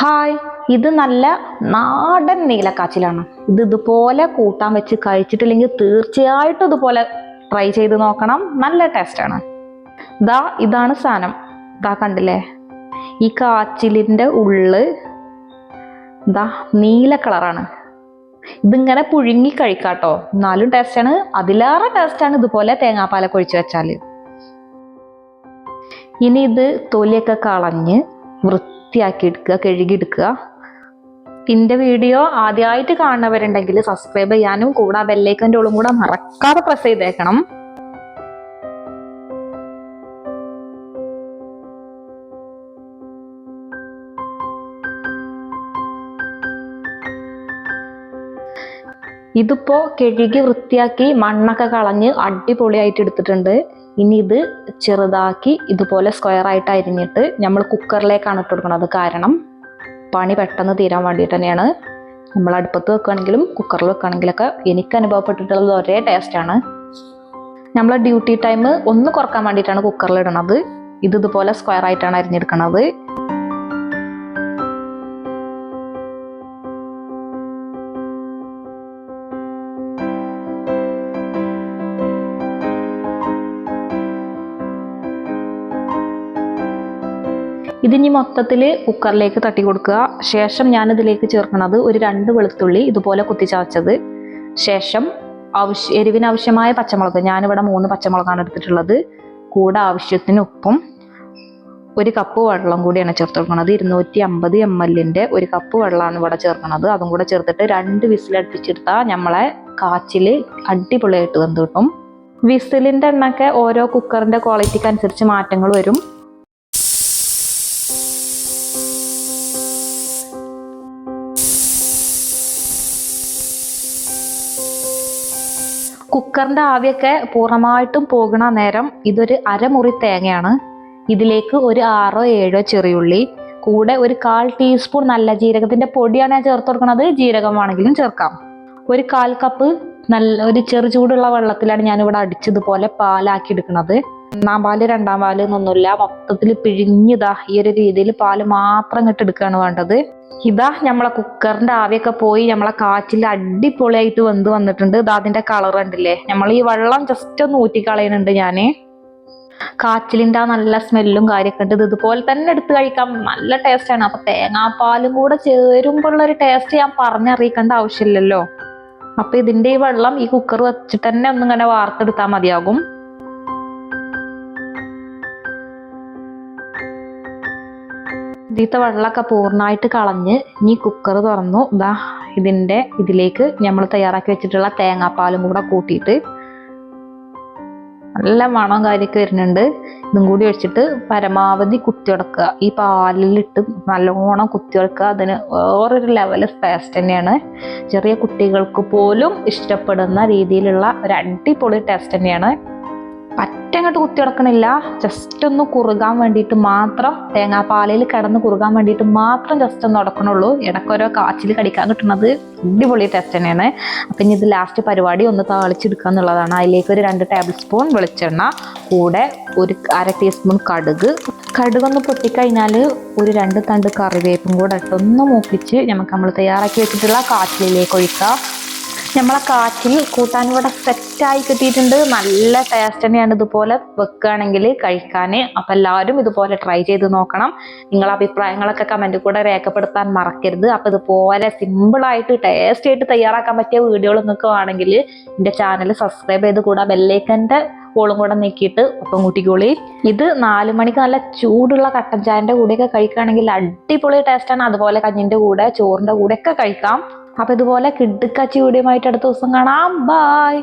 Hi ഇത് നല്ല നാടൻ നീലക്കാച്ചിലാണ്. ഇത് ഇതുപോലെ കൂട്ടാൻ വെച്ച് കഴിച്ചിട്ടില്ലെങ്കിൽ തീർച്ചയായിട്ടും ഇതുപോലെ ട്രൈ ചെയ്ത് നോക്കണം. നല്ല ടേസ്റ്റാണ് ദാ ഇതാണ് സാധനം. ദാ കണ്ടില്ലേ? ഈ കാച്ചിലിന്റെ ഉള്ള് ദാ നീല കളറാണ് ഇതിങ്ങനെ പുഴുങ്ങി കഴിക്കാട്ടോ. എന്നാലും ടേസ്റ്റാണ് അതിലേറെ ടേസ്റ്റാണ് ഇതുപോലെ തേങ്ങാപ്പാലൊക്കെ ഒഴിച്ച് വെച്ചാൽ ഇനി ഇത് തൊലിയൊക്കെ കളഞ്ഞ് വൃത്തിയാക്കി എടുക്കുക കഴുകിയെടുക്കുക. എന്റെ വീഡിയോ ആദ്യമായിട്ട് കാണുന്നവരുണ്ടെങ്കിൽ സബ്സ്ക്രൈബ് ചെയ്യാനും കൂടെ ബെല്ലൈക്കന്റെ ഉള്ളും കൂടെ മറക്കാതെ പ്രസ് ചെയ്തേക്കണം. ഇതിപ്പോ കഴുകി വൃത്തിയാക്കി മണ്ണൊക്കെ കളഞ്ഞ് അടിപൊളിയായിട്ട് എടുത്തിട്ടുണ്ട്. ഇനി ഇത് ചെറുതാക്കി ഇതുപോലെ സ്ക്വയർ ആയിട്ട് അരിഞ്ഞിട്ട് നമ്മൾ കുക്കറിലേക്കാണ് ഇട്ട് കൊടുക്കുന്നത് കാരണം പണി പെട്ടെന്ന് തീരാൻ വേണ്ടിയിട്ട് തന്നെയാണ്. നമ്മൾ അടുപ്പത്ത് വെക്കുകയാണെങ്കിലും കുക്കറിൽ വെക്കുകയാണെങ്കിലൊക്കെ എനിക്ക് അനുഭവപ്പെട്ടിട്ടുള്ളത് ഒരേ ടേസ്റ്റാണ് നമ്മൾ ഡ്യൂട്ടി ടൈം ഒന്ന് കുറയ്ക്കാൻ വേണ്ടിയിട്ടാണ് കുക്കറിൽ ഇടണത്. ഇത് ഇതുപോലെ സ്ക്വയർ ആയിട്ടാണ് അരിഞ്ഞെടുക്കണത്. ഇതിനി മൊത്തത്തിൽ കുക്കറിലേക്ക് തട്ടി കൊടുക്കുക. ശേഷം ഞാൻ ഇതിലേക്ക് ചേർക്കുന്നത് ഒരു രണ്ട് വെളുത്തുള്ളി ഇതുപോലെ കുത്തിച്ചവച്ചത് ശേഷം ആവശ്യ എരിവിനാവശ്യമായ പച്ചമുളക് ഞാനിവിടെ മൂന്ന് പച്ചമുളകാണ് എടുത്തിട്ടുള്ളത്. കൂടെ ആവശ്യത്തിന് ഉപ്പും ഒരു കപ്പ് വെള്ളം കൂടിയാണ് ചേർത്ത് കൊടുക്കുന്നത്. ഇരുന്നൂറ്റി അമ്പത് എം എല്ലിന്റെ ഒരു കപ്പ് വെള്ളമാണ് ഇവിടെ ചേർക്കുന്നത്. അതും കൂടെ ചേർത്തിട്ട് രണ്ട് വിസിലടുപ്പിച്ചെടുത്താൽ നമ്മളെ കാച്ചിൽ അടിപൊളിയായിട്ട് വെന്ത് കിട്ടും. വിസിലിന്റെ എണ്ണൊക്കെ ഓരോ കുക്കറിന്റെ ക്വാളിറ്റിക്ക് അനുസരിച്ച് മാറ്റങ്ങൾ വരും. കുക്കറിന്റെ ആവിയൊക്കെ പൂർണമായിട്ടും പോകണ നേരം ഇതൊരു അരമുറി തേങ്ങയാണ്. ഇതിലേക്ക് ഒരു ആറോ ഏഴോ ചെറിയുള്ളി കൂടെ ഒരു കാൽ ടീസ്പൂൺ നല്ല ജീരകത്തിന്റെ പൊടിയാണ് ഞാൻ ചേർത്ത് കൊടുക്കുന്നത്. ജീരകം ജീരകമാണെങ്കിലും ചേർക്കാം. ഒരു കാൽ കപ്പ് നല്ല ഒരു ചെറു ചൂടുള്ള വെള്ളത്തിലാണ് ഞാനിവിടെ അടിച്ചതുപോലെ പാലാക്കി എടുക്കുന്നത്. ഒന്നാം പാൽ രണ്ടാം പാൽ എന്നൊന്നുമില്ല. മൊത്തത്തിൽ പിഴിഞ്ഞിതാ ഈ ഒരു രീതിയിൽ പാൽ മാത്രം കെട്ടെടുക്കുകയാണ് വേണ്ടത്. ഇതാ നമ്മളെ കുക്കറിന്റെ ആവിയൊക്കെ പോയി നമ്മളെ കാച്ചിൽ അടിപൊളിയായിട്ട് വെന്ത് വന്നിട്ടുണ്ട്. ഇതാ അതിന്റെ കളർ കണ്ടില്ലേ? നമ്മൾ ഈ വെള്ളം ജസ്റ്റ് ഒന്ന് ഊറ്റിക്കളയുന്നുണ്ട് ഞാൻ. കാച്ചിലിന്റെ ആ നല്ല സ്മെല്ലും കാര്യമൊക്കെ ഉണ്ട്. ഇത് ഇതുപോലെ തന്നെ എടുത്ത് കഴിക്കാൻ നല്ല ടേസ്റ്റ് ആണ്. അപ്പൊ തേങ്ങാപ്പാലും കൂടെ ചേരുമ്പോഴുള്ള ഒരു ടേസ്റ്റ് ഞാൻ പറഞ്ഞറിയിക്കേണ്ട ആവശ്യമില്ലല്ലോ. അപ്പൊ ഇതിന്റെ ഈ വെള്ളം ഈ കുക്കർ വെച്ചിട്ട് തന്നെ ഒന്നിങ്ങനെ വാർത്തെടുത്താൽ മതിയാകും. ഇതിലത്തെ വെള്ളമൊക്കെ പൂർണമായിട്ട് കളഞ്ഞ് ഇനി കുക്കർ തുറന്നു. ഇതാ ഇതിന്റെ ഇതിലേക്ക് നമ്മൾ തയ്യാറാക്കി വെച്ചിട്ടുള്ള തേങ്ങാപ്പാലും കൂടെ കൂട്ടിയിട്ട് നല്ല മണം കാര്യമൊക്കെ വരുന്നുണ്ട്. ഇതും കൂടി ഒഴിച്ചിട്ട് പരമാവധി കുത്തിയുടക്കുക ഈ പാലിലിട്ട് നല്ലോണം കുത്തിയുടക്കുക അതിന് വേറൊരു ലെവൽ ടേസ്റ്റ് തന്നെയാണ്. ചെറിയ കുട്ടികൾക്ക് പോലും ഇഷ്ടപ്പെടുന്ന രീതിയിലുള്ള ഒരു അടിപൊളി ടേസ്റ്റ് തന്നെയാണ്. പറ്റങ്ങോട്ട് കുത്തി കിടക്കണില്ല ജസ്റ്റ് ഒന്ന് കുറുകാൻ വേണ്ടിയിട്ട് മാത്രം തേങ്ങാപ്പാലയിൽ കിടന്ന് കുറുകാൻ വേണ്ടിയിട്ട് മാത്രം ജസ്റ്റ് ഒന്ന് ഉടക്കണുള്ളൂ ഇടയ്ക്കോരോ കാച്ചിൽ കടിക്കാൻ കിട്ടുന്നത് അടിപൊളി ടേസ്റ്റ് തന്നെയാണ്. അപ്പം ഇനി ഇത് ലാസ്റ്റ് പരിപാടി ഒന്ന് താളിച്ചെടുക്കുക എന്നുള്ളതാണ്. അതിലേക്ക് ഒരു രണ്ട് ടേബിൾ സ്പൂൺ വെളിച്ചെണ്ണ കൂടെ ഒരു അര ടീസ്പൂൺ കടുക്. കടുക് ഒന്ന് പൊട്ടിക്കഴിഞ്ഞാൽ ഒരു രണ്ട് തണ്ട് കറിവേപ്പും കൂടെ ഇട്ടൊന്ന് മൂപ്പിച്ച് നമുക്ക് നമ്മൾ തയ്യാറാക്കി വെച്ചിട്ടുള്ള കാച്ചിലേക്ക് ഒഴിക്കുക. നമ്മളെ കാച്ചിൽ കൂട്ടാൻ ഇവിടെ സെറ്റായി കിട്ടിയിട്ടുണ്ട്. നല്ല ടേസ്റ്റ് തന്നെയാണ് ഇതുപോലെ വെക്കുകയാണെങ്കിൽ കഴിക്കാൻ. അപ്പം എല്ലാവരും ഇതുപോലെ ട്രൈ ചെയ്ത് നോക്കണം. നിങ്ങളെ അഭിപ്രായങ്ങളൊക്കെ കമന്റ് കൂടെ രേഖപ്പെടുത്താൻ മറക്കരുത്. അപ്പം ഇതുപോലെ സിമ്പിളായിട്ട് ടേസ്റ്റ് ആയിട്ട് തയ്യാറാക്കാൻ പറ്റിയ വീഡിയോകൾ നിങ്ങൾക്ക് വേണമെങ്കിൽ എന്റെ ചാനൽ സബ്സ്ക്രൈബ് ചെയ്ത് കൂടാ. ബെല്ലേക്കന്റെ കോളും കൂടെ നീക്കിയിട്ട് ഒപ്പം കൂട്ടിക്കോളി. ഇത് നാല് മണിക്ക് നല്ല ചൂടുള്ള കട്ടൻ ചായന്റെ കൂടെയൊക്കെ കഴിക്കുകയാണെങ്കിൽ അടിപൊളി ടേസ്റ്റാണ് അതുപോലെ കഞ്ഞിന്റെ കൂടെ ചോറിന്റെ കൂടെയൊക്കെ കഴിക്കാം. അപ്പം ഇതുപോലെ കിടുക്കാച്ചി വീഡിയോ ആയിട്ട് അടുത്ത ദിവസം കാണാം. ബായ്